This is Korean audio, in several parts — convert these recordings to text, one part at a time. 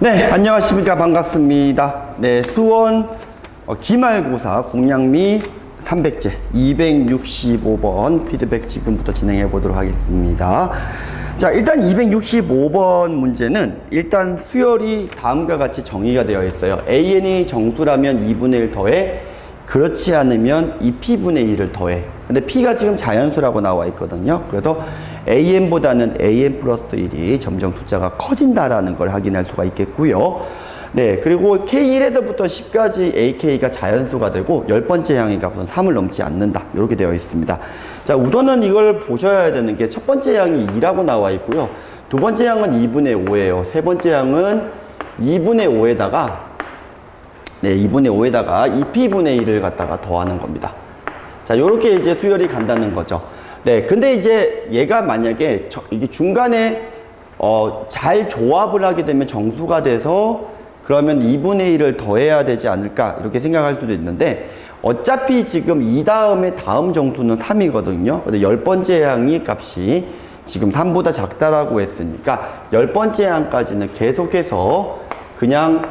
네, 안녕하십니까. 반갑습니다. 네, 수원 어, 기말고사 공양미 300제 265번 피드백 지금부터 진행해 보도록 하겠습니다. 자, 일단 265번 문제는 일단 수열이 다음과 같이 정의가 되어 있어요. AN이 정수라면 2분의 1 더해 그렇지 않으면 2P분의 1을 더해. 근데 P가 지금 자연수라고 나와 있거든요. 그래서 AN보다는 AN 플러스 1이 점점 숫자가 커진다라는 걸 확인할 수가 있겠고요. 네, 그리고 K1에서부터 10까지 AK가 자연수가 되고, 열 번째 항의 값은 3을 넘지 않는다. 이렇게 되어 있습니다. 자, 우선은 이걸 보셔야 되는 게 첫 번째 항이 2라고 나와 있고요. 두 번째 항은 2분의 5예요. 세 번째 항은 2분의 5에다가 네, 2분의 5에다가 2p분의 1을 갖다가 더하는 겁니다. 자, 요렇게 이제 수열이 간다는 거죠. 네, 근데 이제 얘가 만약에 저, 이게 중간에 어, 잘 조합을 하게 되면 정수가 돼서 그러면 2분의 1을 더해야 되지 않을까 이렇게 생각할 수도 있는데 어차피 지금 이 다음에 다음 정수는 3이거든요. 근데 열 번째 항이 값이 지금 3보다 작다라고 했으니까 열 번째 항까지는 계속해서 그냥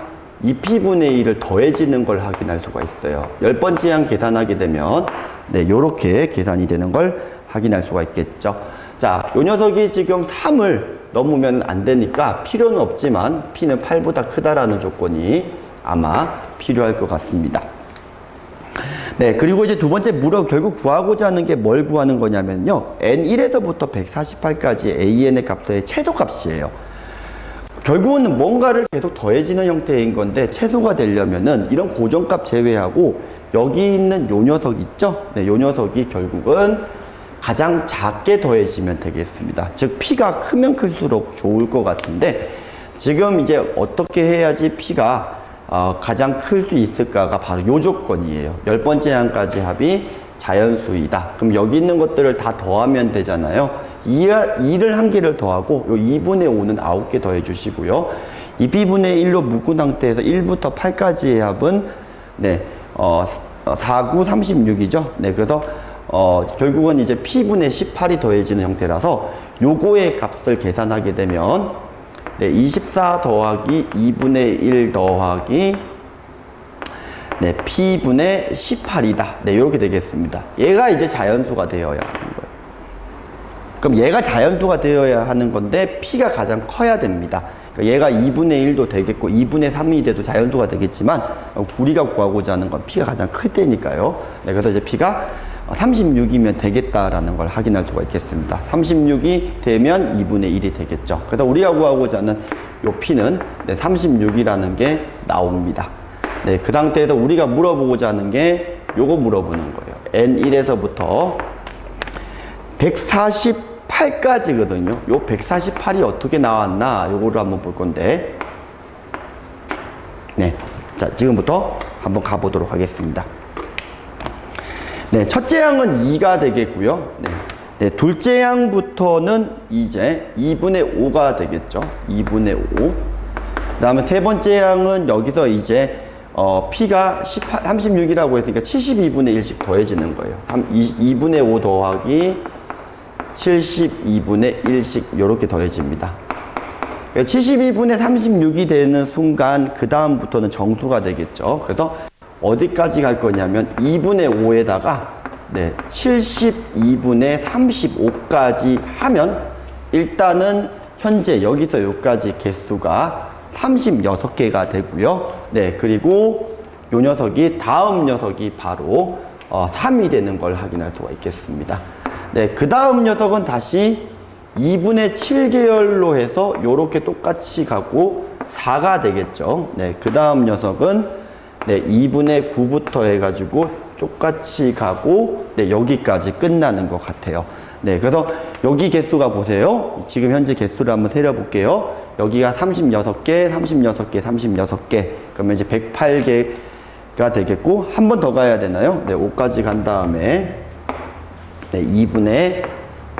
2p분의 1을 더해지는 걸 확인할 수가 있어요. 열 번째 항 계산하게 되면 네, 요렇게 계산이 되는 걸 확인할 수가 있겠죠. 자, 요 녀석이 지금 3을 넘으면 안 되니까 필요는 없지만 p는 8보다 크다라는 조건이 아마 필요할 것 같습니다. 네, 그리고 이제 두 번째 물어 결국 구하고자 하는 게 뭘 구하는 거냐면요. n1에서부터 148까지 an의 값의 최소값이에요. 결국은 뭔가를 계속 더해지는 형태인 건데 최소가 되려면은 이런 고정값 제외하고 여기 있는 요 녀석 있죠? 네, 요 녀석이 결국은 가장 작게 더해지면 되겠습니다. 즉 P가 크면 클수록 좋을 것 같은데 지금 이제 어떻게 해야지 P가 어, 가장 클 수 있을까가 바로 요 조건이에요. 열 번째 항까지 합이 자연수이다. 그럼 여기 있는 것들을 다 더하면 되잖아요. 2를, 2를 한 개를 더하고 요 2분의 5는 9개 더해 주시고요. 2B분의 1로 묶은 상태에서 1부터 8까지의 합은 네, 어, 4, 9, 36이죠. 네, 그래서 어, 결국은 이제 P분의 18이 더해지는 형태라서 요거의 값을 계산하게 되면 네, 24 더하기 2분의 1 더하기 네, P분의 18이다. 네, 이렇게 되겠습니다. 얘가 이제 자연수가 되어야 하는 거예요. 그럼 얘가 자연수가 되어야 하는 건데 P가 가장 커야 됩니다. 그러니까 얘가 2분의 1도 되겠고 2분의 3이 돼도 자연수가 되겠지만 우리가 구하고자 하는 건 P가 가장 클 때니까요. 네, 그래서 이제 P가 36이면 되겠다라는 걸 확인할 수가 있겠습니다. 36이 되면 2분의 1이 되겠죠. 그래서 우리가 구하고자 하는 요 P는 네, 36이라는 게 나옵니다. 네, 그 상태에서 우리가 물어보고자 하는 게 요거 물어보는 거예요. N1에서부터 148까지거든요. 요 148이 어떻게 나왔나 요거를 한번 볼 건데. 네. 자, 지금부터 한번 가보도록 하겠습니다. 네, 첫째 항은 2가 되겠고요. 네. 네, 둘째 항부터는 이제 2분의 5가 되겠죠. 2분의 5. 그 다음에 세 번째 항은 여기서 이제 어, P가 18, 36이라고 했으니까 72분의 1씩 더해지는 거예요. 3, 2, 2분의 5 더하기 72분의 1씩 이렇게 더해집니다. 72분의 36이 되는 순간 그 다음부터는 정수가 되겠죠. 그래서 어디까지 갈 거냐면 2분의 5에다가 네, 72분의 35까지 하면 일단은 현재 여기서 여기까지 개수가 36개가 되고요. 네, 그리고 요 녀석이 다음 녀석이 바로 어, 3이 되는 걸 확인할 수가 있겠습니다. 네, 그 다음 녀석은 다시 2분의 7계열로 해서 요렇게 똑같이 가고 4가 되겠죠. 네, 그 다음 녀석은 네, 2분의 9부터 해가지고 똑같이 가고 네, 여기까지 끝나는 것 같아요. 네, 그래서 여기 개수가 보세요. 지금 현재 개수를 한번 세려볼게요. 여기가 36개, 36개, 36개. 그러면 이제 108개가 되겠고, 한 번 더 가야 되나요? 네, 5까지 간 다음에, 네, 2분의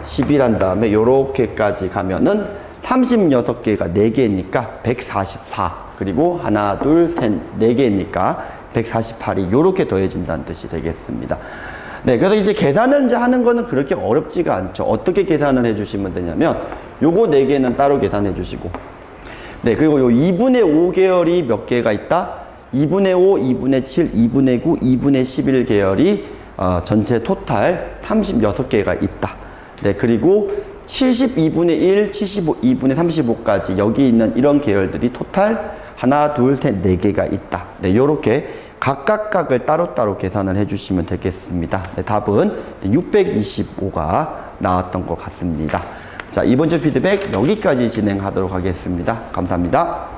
10이란 다음에, 요렇게까지 가면은 36개가 4개니까 144. 그리고 하나, 둘, 셋, 4개니까 148이 요렇게 더해진다는 뜻이 되겠습니다. 네, 그래서 이제 계산을 이제 하는 거는 그렇게 어렵지가 않죠. 어떻게 계산을 해주시면 되냐면, 요거 4개는 따로 계산해 주시고, 네, 그리고 요 2분의 5 계열이 몇 개가 있다? 2분의 5, 2분의 7, 2분의 9, 2분의 11 계열이 어, 전체 토탈 36개가 있다. 네, 그리고 72분의 1, 75, 2분의 35까지 여기 있는 이런 계열들이 토탈 하나, 둘, 셋, 네 개가 있다. 네, 요렇게 각각각을 따로따로 계산을 해주시면 되겠습니다. 네, 답은 625가 나왔던 것 같습니다. 자, 이번 주 피드백 여기까지 진행하도록 하겠습니다. 감사합니다.